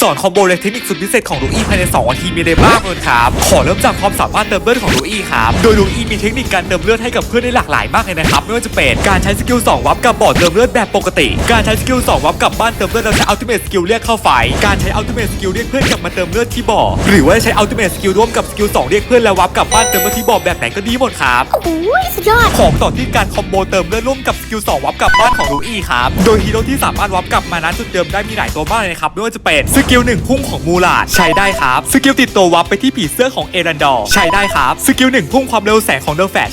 สอนคอมโบและเทคนิคสุดพิเศษของลูอี้ภายใน2วันทีมีอะไรบ้างเลยครับ ขอเริ่มจากความสามารถเติมเลือดของลูอี้ครับ โดยลูอี้มีเทคนิคการเติมเลือดให้กับเพื่อนได้หลากหลายมากเลยนะครับ ไม่ว่าจะเป็นการใช้สกิล2วับกับบอร์ดเติมเลือดแบบปกติ การใช้สกิล2วับกับบ้านเติมเลือดแล้วใช้อัลติเมทสกิลเรียกเข้าไฟการใช้อัลติเมทสกิลเรียกเพื่อนกลับมาเติมเลือดที่บ่อหรือว่าจะใช้อัลติเมทสกิลร่วมกับสกิล2เรียกเพื่อนแล้ววับกลับบ้านเติมเลือดที่บ่อแบบไหนก็ดีหมดครับโอ้ยสุดยอดของต่อที่การคอมโบเติมเลือดร่วมกับสกิล2วับกลับบ้านของลูอี้ครับโดยฮีโร่ที่สามารถวับกลับมานั้นจุดเดิมได้มีหลายตัวมากเลยนะครับไม่ว่าจะเป็นสกิล1พุ่งของมูลาดใช้ได้ครับ สกิลติดตัววับไปที่ผีเสื้อของเอรันดอร์ใช้ได้ครับ สกิล1พุ่งความเร็วแสงของเดอะแฟช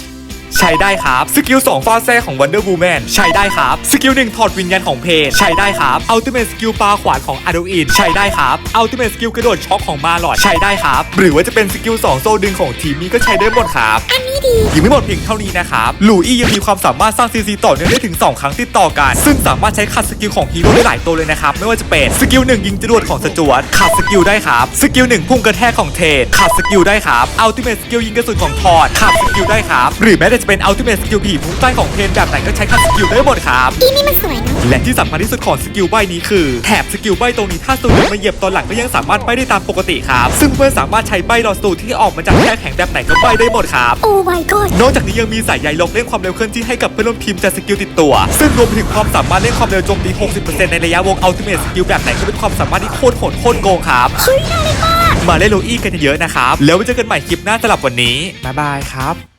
ใช้ได้ครับ สกิล2ฟาแซ่ของ Wonder Woman ใช้ได้ครับ สกิล1ถอดวิญญาณของเพนใช้ได้ครับอัลติเม e สกิลปาขวานของอาดูอินใช้ได้ครับอัลติเม e สกิลกระโดดช็อคของมาลอดใช้ได้ครับ หรือว่าจะเป็นสกิล2โซดึงของทีมนี้ก็ใช้ได้หมดครับ อันนี้ดียังไม่หมดเพียงเท่านี้นะครับลูอี้ยังมีความสามารถสร้างซีซีต่อเนื่องได้ถึง 2 ครั้งติดต่อกัน ซึ่งสามารถใช้ขัดสกิลของฮีโร่ได้หลายตัวเลยนะครับ ไม่ว่าจะเป็นสกิลหนึ่งยิงจรวดของสจวตขัดสกิลได้ครับ สกิลหนึ่งพุ่งกระแทกของเทดขัดสกิลได้ครับอัลติเมทสกิลยิงกระสุนของทอดขัดสกิลได้ครับ หรือแม้แต่จะเป็นอัลติเมทสกิลผีพุ่งใต้ของเพนแบบไหนก็ใช้ขัดสกิลได้หมดครับอีนี่มันสวยเนอะและที่สำคัญที่สุดของสกิลใบนี้คือแถบสกิลใบตรงนี้ถ้าสตูดิโอมาเหยียบตอนหลังก็ยังสามารถใบได้ตามปกติครับซึ่งเพื่อนสามารถใช้ใบรอสตูที่ออกมาจากแค่แข็งแบบไหนก็ใบได้หมดครับโอ้ my god นอกจากนี้ยังมีสายใยลกเล่นความเร็วเคลื่อนที่ให้กับเพื่อนร่วมทีมจากสกิลติดตัว ซึ่งรวมไปถึงความสามารถเล่นความเร็วโจมตี 60%ในระยะวงอัลติเมทสกิลแบบไหนก็เป็นความสามารถที่โคตรโหดโคตรโกงครับเฮ้ยน่าเล่นมากมาเล่นโลอี้กันเยอะๆนะครับแล้วไว้เจอกันใหม่คลิปหน้าสำหรับวันนี้บ๊ายบายครับ